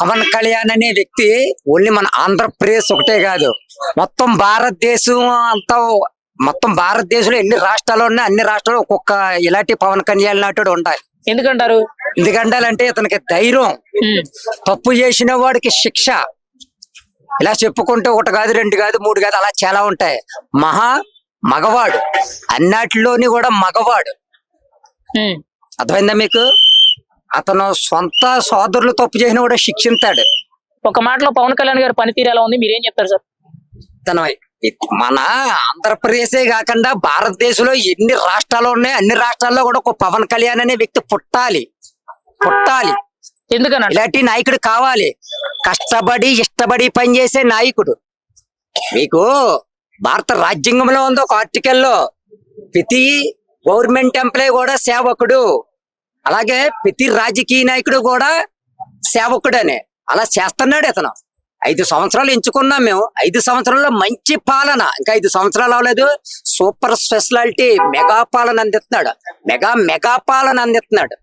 పవన్ కళ్యాణ్ అనే వ్యక్తి ఓన్లీ మన ఆంధ్రప్రదేశ్ ఒకటే కాదు. మొత్తం భారతదేశం అంతా మొత్తం భారతదేశంలో ఎన్ని రాష్ట్రాలు ఉన్నాయి అన్ని రాష్ట్రాలు ఒక్కొక్క ఇలాంటి పవన్ కళ్యాణ్ లాంటి ఉంటాయి ఎందుకంటారు? ఎందుకంటే అంటే ఇతనికి ధైర్యం తప్పు చేసిన వాడికి శిక్ష. ఇలా చెప్పుకుంటే ఒకటి కాదు రెండు కాదు మూడు కాదు అలా చాలా ఉంటాయి. మహా మగవాడు. అన్నిటిలోని కూడా మగవాడు. అర్థమైందా మీకు? అతను సొంత సోదరులు తప్పు చేసిన కూడా శిక్షింతాడు ఒక మాటలో పవన్ కళ్యాణ్ గారి పనితీరు ఎలా ఉంది? మీరేం చెప్తారు సార్? తన మన ఆంధ్రప్రదేశే కాకుండా భారతదేశంలో ఎన్ని రాష్ట్రాలు ఉన్నాయి అన్ని రాష్ట్రాల్లో కూడా ఒక పవన్ కళ్యాణ్ అనే వ్యక్తి పుట్టాలి. పుట్టాలి. ఎందుకనంట ఇలాంటి నాయకుడు కావాలి. కష్టపడి ఇష్టపడి పనిచేసే నాయకుడు. మీకు భారత రాజ్యాంగంలో ఉంది ఒక ఆర్టికల్లో ప్రతి గవర్నమెంట్ ఎంప్లాయ్ కూడా సేవకుడు. అలాగే ప్రతి రాజకీయ నాయకుడు కూడా సేవకుడనే. అలా చేస్తున్నాడు ఇతను. ఐదు సంవత్సరాలు ఎంచుకున్నాం మేము. ఐదు సంవత్సరాల్లో మంచి పాలన. ఇంకా ఐదు సంవత్సరాలు అవ్వలేదు. సూపర్ స్పెషాలిటీ మెగా పాలన అందిస్తున్నాడు. మెగా మెగా పాలన అందిస్తున్నాడు.